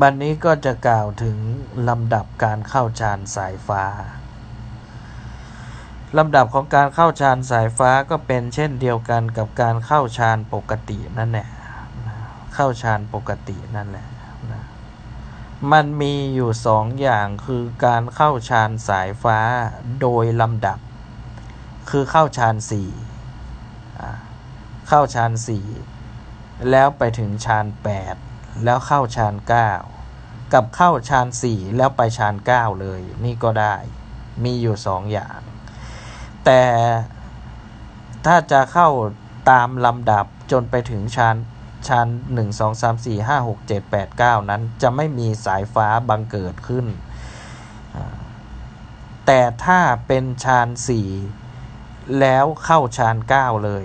บันนี้ก็จะกล่าวถึงลำดับการเข้าฌานสายฟ้า ลำดับของการเข้าฌานสายฟ้าก็เป็นเช่นเดียวกันกับการเข้าฌานปกตินั่นแหละ เข้าฌานปกตินั่นแหละ มันมีอยู่สองอย่างคือการเข้าฌานสายฟ้าโดยลำดับ คือเข้าฌานสี่เข้าฌานสี่แล้วไปถึงฌานแปด แล้วเข้าฌานเก้ากับเข้าฌานสี่แล้วไปฌานเก้าเลย นี่ก็ได้มีอยู่สองอย่าง แต่ถ้าจะเข้าตามลำดับจนไปถึงฌานฌานหนึ่งสองสามสี่ห้าหกเจ็ดแปดเก้านั้นจะไม่มีสายฟ้าบังเกิดขึ้น แต่ถ้าเป็นฌานสี่แล้วเข้าฌานเก้าเลย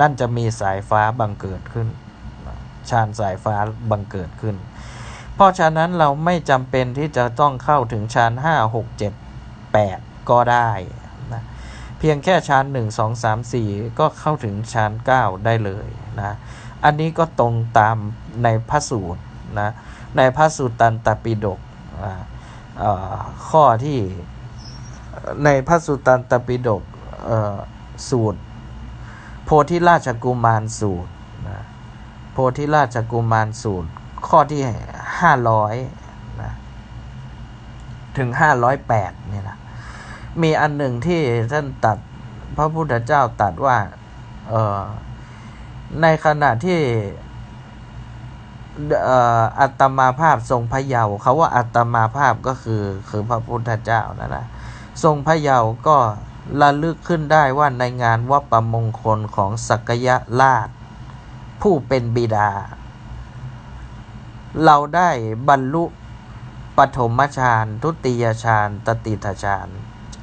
นั่นจะมีสายฟ้าบังเกิดขึ้น ฌานสายฟ้าบังเกิดขึ้น เพราะฉะนั้นเราไม่จำเป็นที่จะต้องเข้าถึงฌานห้าหกเจ็ดแปดก็ได้นะเพียงแค่ฌานหนึ่งสองสามสี่ก็เข้าถึงฌานเก้าได้เลยนะอันนี้ก็ตรงตามในพระสูตรนะในพระสูตรตันตปิฎกข้อที่ในพระสูตรตันตปิฎกสูตร โพธิราชกุมารสูตร โพธิราชกุมารสูตร ข้อที่ห้าร้อยนะถึงห้าร้อยแปดเนี่ยนะมีอันหนึ่งที่ท่านตัดพระพุทธเจ้าตัดว่าเออในขณะที่อัตมาภาพทรงพระเยาว์เขาว่าอัตมาภาพก็คือคือพระพุทธเจ้านั่นนะทรงพระเยาว์ก็ระลึกขึ้นได้ว่าในงานวัปมงคลของสักยะราช ผู้เป็นบิดา เราได้บรรลุปฐมฌานทุติยฌานตติทฌาน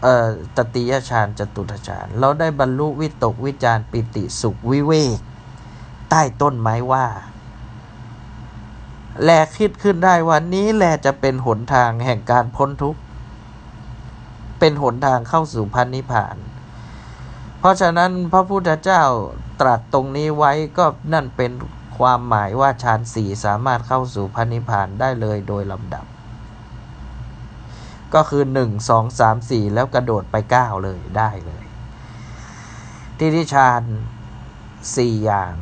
เอ่อตติยฌานจตุทฌานเราได้บรรลุวิตกวิจารปิติสุขวิเวก ใต้ต้นไม้ว่า แลคิดขึ้นได้ว่านี้แลจะเป็นหนทางแห่งการพ้นทุกข์ เป็นหนทางเข้าสู่พันนิพพาน เพราะฉะนั้นพระพุทธเจ้าตรัสตรงนี้ไว้ก็นั่นเป็นความหมายว่าฌานสี่สามารถเข้าสู่พันนิพพานได้เลยโดยลำดับ ก็คือหนึ่งสองสามสี่แล้วกระโดดไปเก้าเลยได้เลย ที่ที่ฌานสี่อย่าง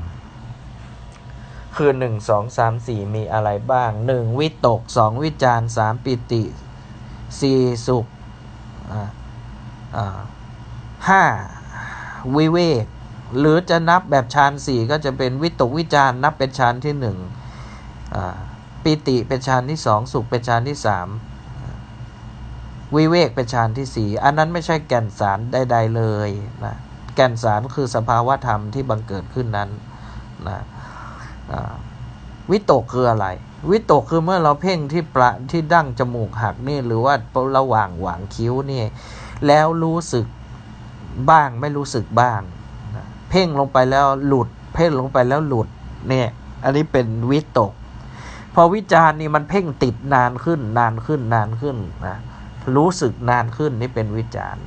คือหนึ่งสองสามสี่มีอะไรบ้างหนึ่งวิตกสองวิจารสามปิติสี่สุขห้า วิเวกหรือจะนับแบบฌานสี่ก็จะเป็นวิตกวิจารนับเป็นฌานที่หนึ่งปิติเป็นฌานที่สองสุขเป็นฌานที่สามวิเวกเป็นฌานที่สี่อันนั้นไม่ใช่แก่นสารใด ๆเลยนะแก่นสารคือสภาวะธรรมที่บังเกิดขึ้นนั้นนะวิตกคืออะไร วิตกคือเมื่อเราเพ่งที่ประที่ดั้งจมูกหักนี่หรือว่าระหว่างหว่างคิ้วนี่แล้วรู้สึก บ้างไม่รู้สึกบ้างนะเพ่งลงไปแล้วหลุด เพ่งลงไปแล้วหลุดเนี่ยอันนี้เป็นวิตก พอวิจารณ์นี่มันเพ่งติดนานขึ้นนานขึ้นนานขึ้นนะรู้สึกนานขึ้นนี่เป็นวิจารณ์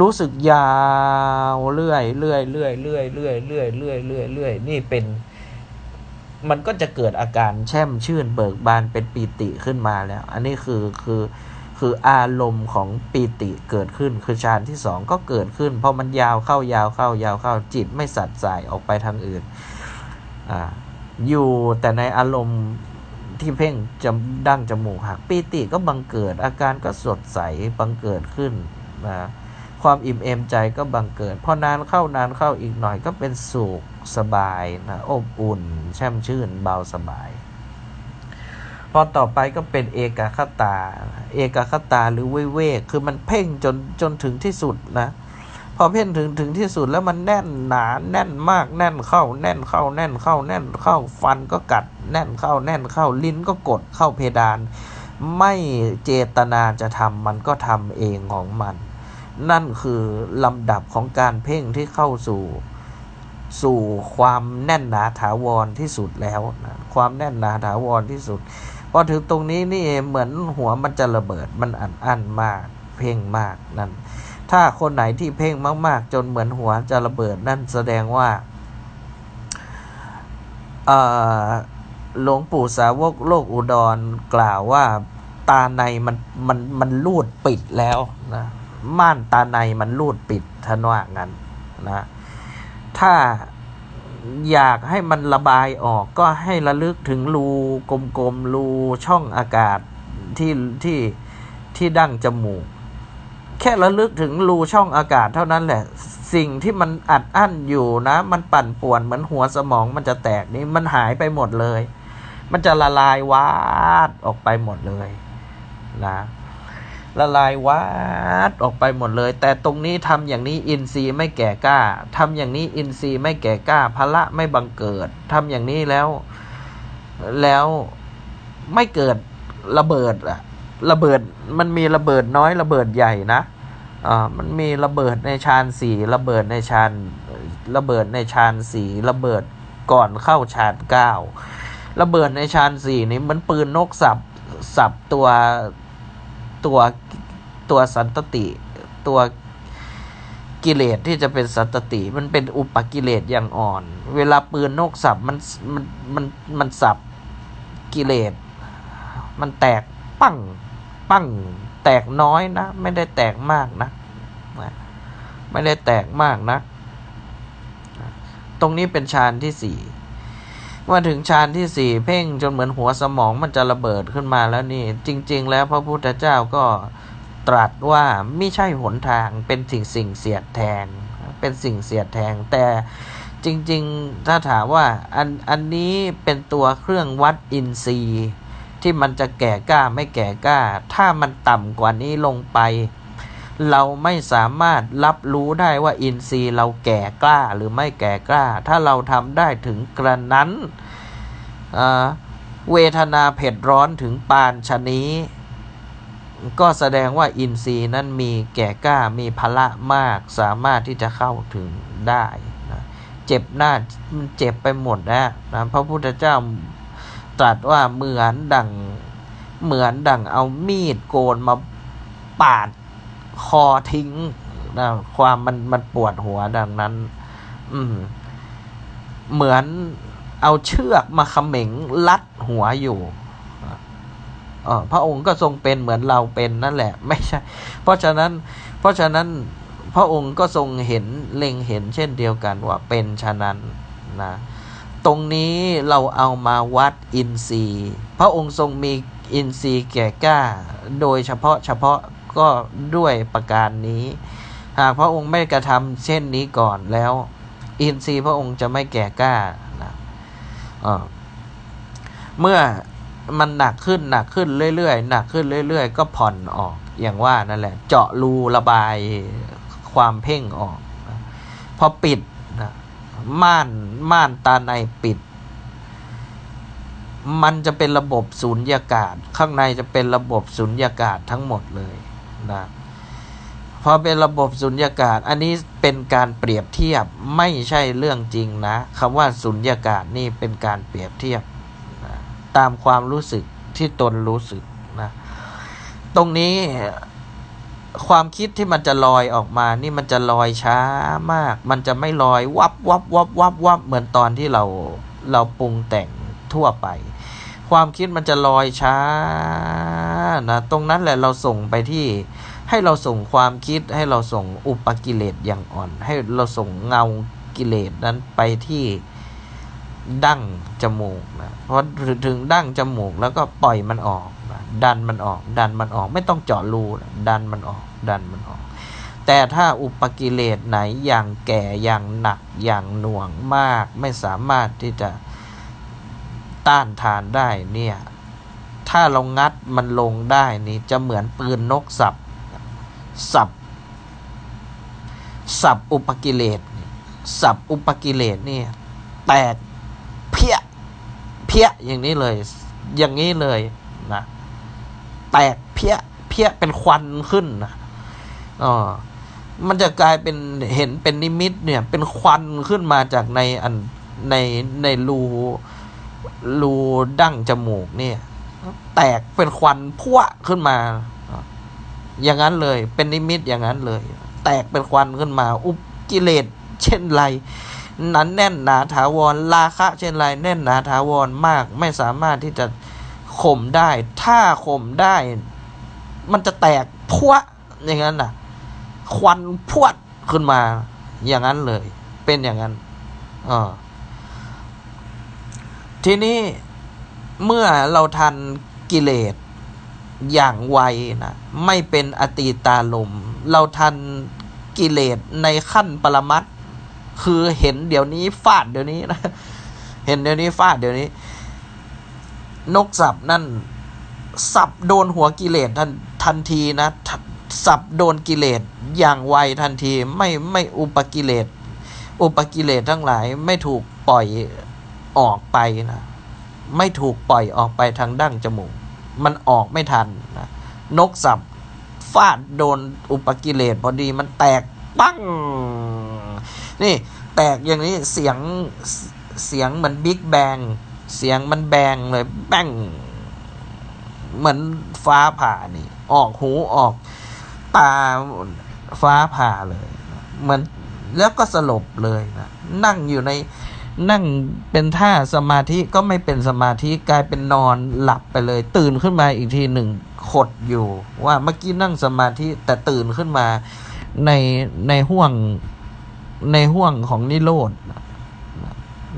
รู้สึกยาวเรื่อยเรื่อยเรื่อยเรื่อยเรื่อยเรื่อยเรื่อยเรื่อยเรื่อยนี่เป็น มันก็จะเกิดอาการแช่มชื่นเบิกบานเป็นปีติขึ้นมาแล้ว อันนี้คือคือ คืออารมณ์ของปีติเกิดขึ้นคือฌานที่สองก็เกิดขึ้นพอมันยาวเข้ายาวเข้ายาวเข้าจิตไม่สัดสายออกไปทางอื่นอ่าอยู่แต่ในอารมณ์ที่เพ่งจำดั้งจมูกหักปีติก็บังเกิดอาการก็สดใสบังเกิดขึ้นนะความอิ่มเอมใจก็บังเกิดพอนานเข้านานเข้าอีกหน่อยก็เป็นสุขสบายนะอบอุ่น แช่มชื่นเบาสบาย อต่อไปก็เป็นเอกคตา เอกคตาหรือเวเวคือมันเพ่งจนจนถึงที่สุดนะพอเพ่งถึงถึงที่สุดแล้วมันแน่นหนาแน่นมากแน่นเข้า แน่นเข้า แน่นเข้า แน่นเข้าฟันก็กัด แน่นเข้า แน่นเข้าลิ้นก็กดเข้าเพดาน ไม่เจตนาจะทำมันก็ทำเองของมัน นั่นคือลำดับของการเพ่งที่เข้าสู่สู่ความแน่นหนาถาวรที่สุดแล้วนะความแน่นหนาถาวรที่สุด พอถึงตรงนี้นี่เหมือนหัวมันจะระเบิดมันอันอันมาก เพ่งมากนั่น ถ้าคนไหนที่เพ่งมากๆ จนเหมือนหัวจะระเบิดนั่นแสดงว่าหลวงปู่สาวกโลกอุดรกล่าวว่าตาในมันมันมันรูดปิดแล้วนะม่านตาในมันรูดปิดท่านว่างั้นนะ ถ้า อยากให้มันระบายออกก็ให้ระลึกถึงรูกลมๆรูช่องอากาศที่ที่ที่ดั้งจมูก แค่ระลึกถึงรูช่องอากาศเท่านั้นแหละ สิ่งที่มันอัดอั้นอยู่นะ มันปั่นป่วนเหมือนหัวสมองมันจะแตกนี่มันหายไปหมดเลย มันจะละลายวาดออกไปหมดเลยนะ ละลายวาดออกไปหมดเลย แต่ตรงนี้ทำอย่างนี้อินทรีย์ไม่แก่กล้าทำอย่างนี้อินทรีย์ไม่แก่กล้าพละไม่บังเกิดทำอย่างนี้แล้ว แล้วไม่เกิดระเบิดอะระเบิดมันมีระเบิดน้อยระเบิดใหญ่นะอ่ามันมีระเบิดในชานสี่ระเบิดในชานระเบิดในชานสี่ระเบิดก่อนเข้าชานเก้าระเบิดในชานสี่นี่เหมันปืนนกสับสับตัว ตัวตัวสันตติ ตัวกิเลสที่จะเป็นสันตติ มันเป็นอุปกิเลสอย่างอ่อน เวลาปืนนกสับมันมันมันมันสับกิเลสมันแตกปั้งปั้งแตกน้อยนะ ไม่ได้แตกมากนะ ไม่ได้แตกมากนะ ตรงนี้เป็นฌานที่สี่ มาถึงฌานที่สี่เพ่งจนเหมือนหัวสมองมันจะระเบิดขึ้นมาแล้วนี่ จริง ๆ แล้วพระพุทธเจ้าก็ตรัสว่าไม่ใช่หนทางเป็นสิ่งสิ่งเสียดแทงเป็นสิ่งเสียดแทงแต่จริง ๆ ถ้าถามว่าอันอันนี้เป็นตัวเครื่องวัดอินทรีย์ ที่มันจะแก่กล้าไม่แก่กล้า ถ้ามันต่ำกว่านี้ลงไป เราไม่สามารถรับรู้ได้ว่าอินทรีย์เราแก่กล้าหรือไม่แก่กล้า ถ้าเราทำได้ถึงกระนั้นเวทนาเผ็ดร้อนถึงปานชนี้ ก็แสดงว่าอินทรีย์นั้นมีแก่กล้ามีพละมากสามารถที่จะเข้าถึงได้นะเจ็บหน้ามันเจ็บไปหมดแล้วนะพระพุทธเจ้าตรัสว่าเหมือนดังเหมือนดังเอามีดโกนมาปาด คอทิ้งนะความมันมันปวดหัวดังนั้น อืม เหมือนเอาเชือกมาขม็งลัดหัวอยู่อพระองค์ก็ทรงเป็นเหมือนเราเป็นนั่นแหละ ไม่ใช่ เพราะฉะนั้น เพราะฉะนั้นพระองค์ก็ทรงเห็นเล็งเห็นเช่นเดียวกันว่าเป็นฉะนั้นนะตรงนี้เราเอามาวัดอินทรีย์ พระองค์ทรงมีอินทรีย์แก่กล้า โดยเฉพาะเฉพาะ ก็ด้วยประการนี้ หากพระองค์ไม่กระทำเช่นนี้ก่อนแล้ว อินทรีย์พระองค์จะไม่แก่กล้านะเเมื่อมันหนักขึ้นหนักขึ้นเรื่อยๆหนักขึ้นเรื่อย ๆ ก็ผ่อนออกอย่างว่านั่นแหละ เจาะรูระบายความเพ่งออกพอปิดนะม่านม่านตาในปิด มันจะเป็นระบบสูญญากาศ ข้างในจะเป็นระบบสูญญากาศทั้งหมดเลย นะพอเป็นระบบสุญญากาศ อันนี้เป็นการเปรียบเทียบไม่ใช่เรื่องจริงนะคำว่าสุญญากาศนี่เป็นการเปรียบเทียบนะตามความรู้สึกที่ตนรู้สึกนะตรงนี้ความคิดที่มันจะลอยออกมา นี่มันจะลอยช้ามาก มันจะไม่ลอยวับวับวับวับวับเหมือนตอนที่เราเราปรุงแต่งทั่วไป ความคิดมันจะลอยช้านะตรงนั้นแหละเราส่งไปที่ ให้เราส่งความคิดให้เราส่งอุปกิเลสอย่างอ่อน ให้เราส่งเงากิเลสนั้นไปที่ดั้งจมูกนะเพราะถึงดั้งจมูกแล้วก็ปล่อยมันออกนะดันมันออก ดันมันออก ไม่ต้องเจาะรูนะดันมันออก ดันมันออก แต่ถ้าอุปกิเลสไหนอย่างแก่อย่างหนักอย่างหน่วงมาก ไม่สามารถที่จะ ต้านทานได้เนี่ย ถ้าเรางัดมันลงได้นี่จะเหมือนปืนนกสับ สับ สับอุปกิเลสสับอุปกิเลสนี่ย แตกเพี้ย เพี้ยอย่างนี้เลย อย่างนี้เลยนะ แตกเพี้ย เพี้ยเป็นควันขึ้นนะอ๋อมันจะกลายเป็นเห็นเป็นนิมิตเนี่ย เป็นควันขึ้นมาจากในอันในในรู รูดั้งจมูกเนี่ย แตกเป็นควันพุ่วขึ้นมา อย่างนั้นเลย เป็นนิมิตอย่างนั้นเลย แตกเป็นควันขึ้นมา อุปกิเลสเช่นไรนั้นแน่นหนาถาวรราคะ เช่นไรแน่นหนาถาวรมาก ไม่สามารถที่จะข่มได้ ถ้าข่มได้ มันจะแตกพวะอย่างนั้นน่ะ ควันพวดขึ้นมา อย่างนั้นเลย เป็นอย่างนั้นเออ ทีนี้เมื่อเราทันกิเลสอย่างไวนะไม่เป็นอตีตาลม เราทันกิเลสในขั้นปรมัตถ์คือเห็นเดี๋ยวนี้ฟาดเดี๋ยวนี้นะเห็นเดี๋ยวนี้ฟาดเดี๋ยวนี้ นกสับนั่น สับโดนหัวกิเลสทันทันทีนะสับโดนกิเลสอย่างไวทันทีไม่ไม่อุปกิเลสอุปกิเลสทั้งหลายไม่ถูกปล่อย ออกไปนะไม่ถูกปล่อยออกไปทางดั้งจมูก มันออกไม่ทันนะนกสับฟาดโดนอุปกิเลสพอดีมันแตกปั้ง นี่แตกอย่างนี้เสียงเสียงเหมือนบิ๊กแบง เสียงมันแบงเลยแบงเหมือนฟ้าผ่านี่ ออกหูออกตาฟ้าผ่าเลย เหมือนแล้วก็สลบเลยนะนั่งอยู่ใน นั่งเป็นท่าสมาธิก็ไม่เป็นสมาธิกลายเป็นนอนหลับไปเลย ตื่นขึ้นมาอีกทีหนึ่งขดอยู่ ว่าเมื่อกี้นั่งสมาธิแต่ตื่นขึ้นมาในในห่วงในห่วงของนิโรธนะ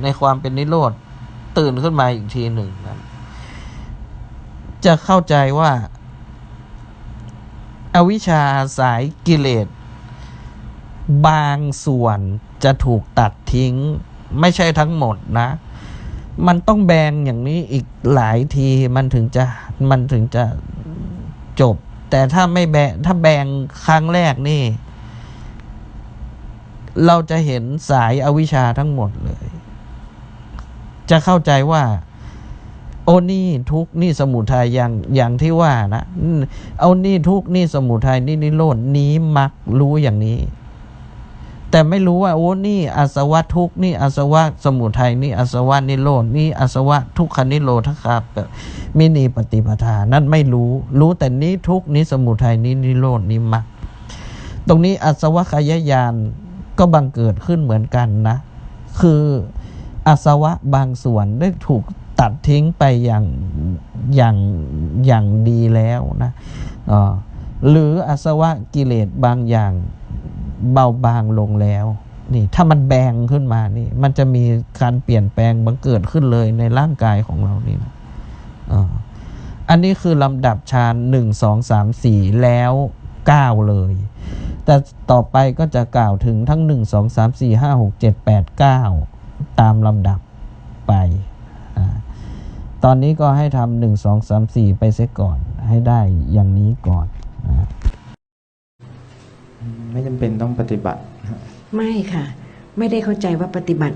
ในความเป็นนิโรธตื่นขึ้นมาอีกทีหนึ่งนะจะเข้าใจว่าอวิชชาสายกิเลส บางส่วนจะถูกตัดทิ้ง ไม่ใช่ทั้งหมดนะ มันต้องแบงอย่างนี้อีกหลายทีมันถึงจะมันถึงจะจบ แต่ถ้าไม่แบงถ้าแบงครั้งแรกนี่ เราจะเห็นสายอวิชชาทั้งหมดเลย จะเข้าใจว่าโอ้นี่ทุกนี่สมุทัยอย่างอย่างที่ว่านะอืมเอานี่ทุกนี่สมุทัยนี่นิโรดนี้มักรู้อย่างนี้ แต่ไม่รู้ว่าโอ้นี่อาสวะทุกนี่อาสวะสมุทัยนี่อาสวะนิโรดนี่อาสวะทุกขนิโรธครับมินีปฏิปทานั่นไม่รู้ รู้แต่นี้ทุกนี้สมุทัยนี้นิโรดนี้มักตรงนี้อาสวะขยายานก็บังเกิดขึ้นเหมือนกันนะ คืออาสวะบางส่วนได้ถูกตัดทิ้งไปอย่างอย่างอย่างดีแล้วนะอ่าหรืออาสวะกิเลสบางอย่าง เบาบางลงแล้ว นี่ถ้ามันแบงขึ้นมานี่ มันจะมีการเปลี่ยนแปลงบังเกิดขึ้นเลยในร่างกายของเรานี่นะอ่าอันนี้คือลำดับฌานหนึ่งสองสามสี่แล้วเก้าเลย แต่ต่อไปก็จะกล่าวถึงทั้ง1 2 3 4 5 6 7 8 9ตามลำดับไปอตอนนี้ก็ให้ทำหนึ่งสองสามสี่ไปเสียก่อน ให้ได้อย่างนี้ก่อนนะ ไม่จำเป็นต้องปฏิบัติไม่ค่ะ ไม่ได้เข้าใจว่าปฏิบัติ